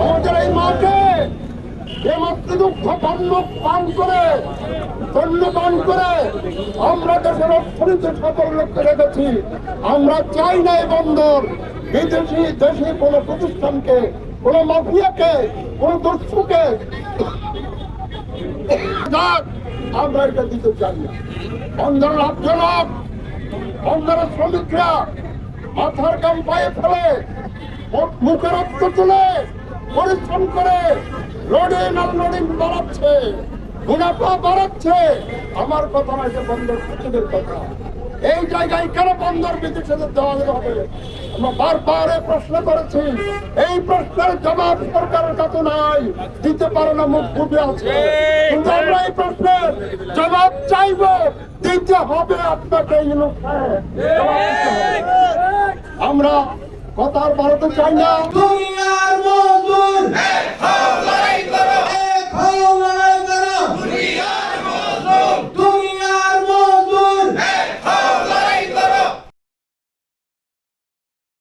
আমাদের এই মাকে আমরা চাই না এই বন্দর। বিদেশি দেশি কোনো প্রতিষ্ঠানকে কোনো মাফিয়াকে কোনো দস্যুকে যাক, আমরা এটা দিতে চাই না। বন্দর লাভজনক। বন্দরের শ্রমিকরা মাথার কাম পায়ে ফেলে, মুখ- মুখে রক্ত তুলে পরিশ্রম করে লোডিং আনলোডিং বাড়াচ্ছে মুনাফা বাড়াচ্ছে। আমার কথা না যে বন্দর সচিবের কথা। এই জায়গায় কেন বন্দর বিদেশিদের দেওয়া বারবার প্রশ্ন করেছি। এই প্রশ্নের জবাব সরকারের কাছে নাই, দিতে পারে না, মুখ ফুটে আছে। আমরা এই প্রশ্নের জবাব চাইব, দিতে হবে আপনাকে ইউনুস সাহেব। আমরা কথা আর বাড়াতে চাই না।